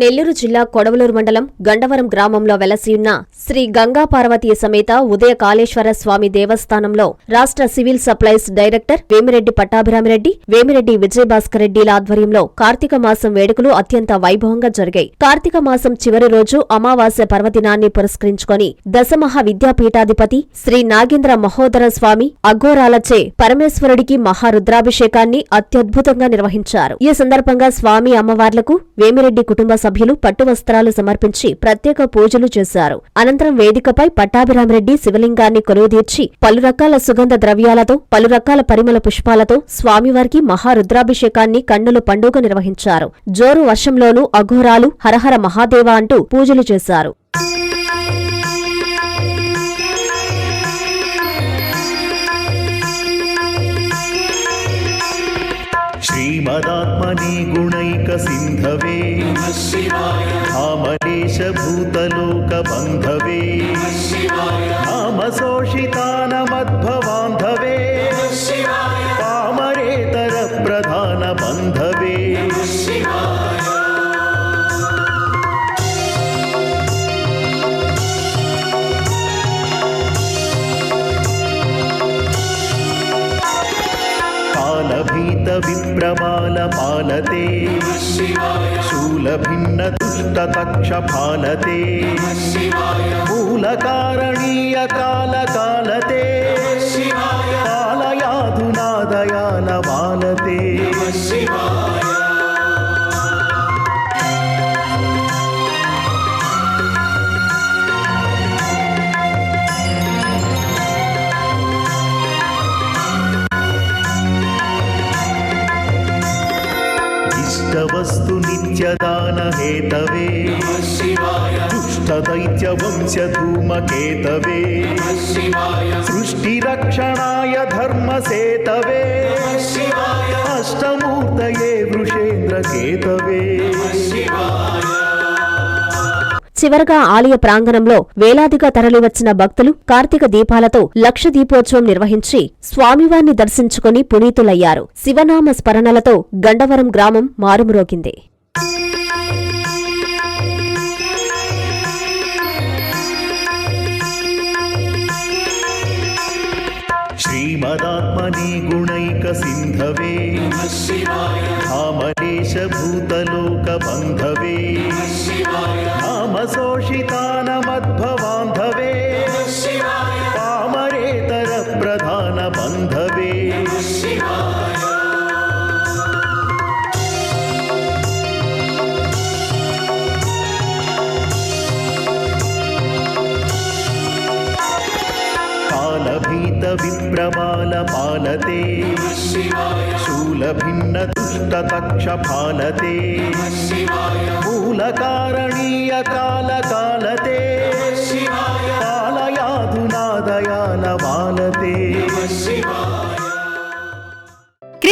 నెల్లూరు జిల్లా కొడవలూరు మండలం గండవరం గ్రామంలో వెలసియున్న శ్రీ గంగా పార్వతీ సమేత ఉదయ కాళేశ్వర స్వామి దేవస్థానంలో రాష్ట్ర civil supplies director Vemireddy Pattabhiramireddy Vemireddy Vijayabhaskar రెడ్డిల ఆధ్వర్యంలో కార్తీక మాసం వేడుకలు అత్యంత వైభవంగా జరిగాయి. కార్తీక మాసం చివరి రోజు అమావాస్య పర్వదినాన్ని పురస్కరించుకొని దశమహా విద్యాపీఠాధిపతి శ్రీ నాగేంద్ర మహోదర స్వామి అఘోరాలచే పరమేశ్వరుడికి మహారుద్రాభిషేకాన్ని అత్యద్భుతంగా నిర్వహించారు. ఈ సందర్భంగా స్వామి అమ్మవార్లకు వేమిరెడ్డి కుటుంబ సభ్యులు పట్టు వస్త్రాలు సమర్పించి ప్రత్యేక పూజలు చేశారు. అనంతరం వేదికపై పట్టాభిరామరెడ్డి శివలింగాన్ని కొలువుదీర్చి పలు రకాల సుగంధ ద్రవ్యాలతో పలు రకాల పరిమళ పుష్పాలతో స్వామివారికి మహారుద్రాభిషేకాన్ని కన్నుల పండుగ నిర్వహించారు. జోరు వర్షంలోనూ అఘోరాలు హరహర మహాదేవ అంటూ పూజలు చేశారు. आमनीशभूतलोकबन्धवे आमशोषितानमद्भवान्धवे कालभीतविप्रबालपालते शूलभिन्नदुष्टतक्षपालते मूलकारणीयकालकालते पालयाधुनादयालवालते తపస్సు నిత్యదాన హేతవే. దుష్టదైత్య వంశ ధూమకేతవే సృష్టిరక్షణాయ ధర్మసేతవే. అష్టమూర్తయే వృషేంద్రకేతవే. చివరగా ఆలయ ప్రాంగణంలో వేలాదిగా తరలివచ్చిన భక్తులు కార్తీక దీపాలతో లక్ష దీపోత్సవం నిర్వహించి స్వామివారిని దర్శించుకుని పునీతులయ్యారు. శివనామ స్మరణలతో గండవరం గ్రామం మారుమ్రోగింది. శ్రీమదాత్మని గుణైక సింధవే. धामलेशभूतलोकबन्धवे नामशोषितानमद्भवान्धवे पामरेतरप्रधानबन्धवे कालभीतविप्रबालपालते दृष्टदक्ष फालते मूलकारणीय काल कालते